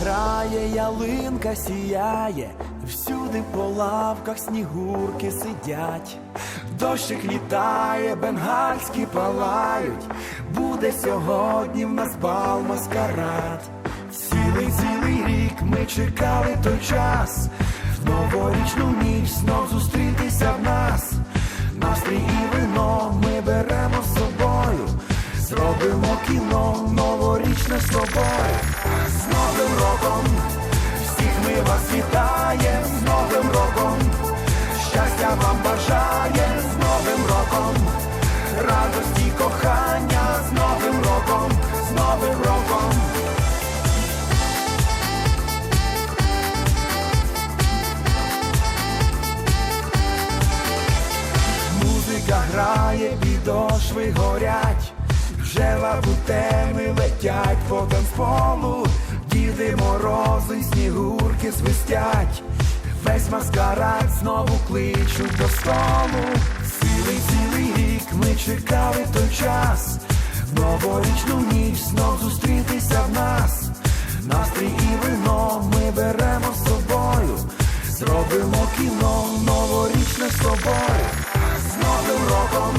грає, ялинка сіяє, всюди по лавках снігурки сидять, дощик літає, бенгальські палають, буде сьогодні в нас бал маскарад. Цілий цілий рік ми чекали той час, в новорічну ніч знов зустрітися в нас. Настрій і вино ми беремо з собою, зробимо кіно новорічне з тобою. З всіх ми вас вітаємо, з Новим роком, щастя вам бажає, з Новим роком, радості, кохання, з Новим роком, з Новим роком. Музика грає, підошви горять, вже лабутеми летять по танцполу, Діти морози, снігурки свистять, весь маскарад знову кличуть до столу. Цілий цілий рік ми чекали той час, новорічну ніч знов зустрітися в нас. Настрій і вино ми беремо з собою, зробимо кіно новорічне з собою, З новим роком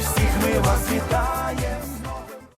всіх ми вас вітаємо.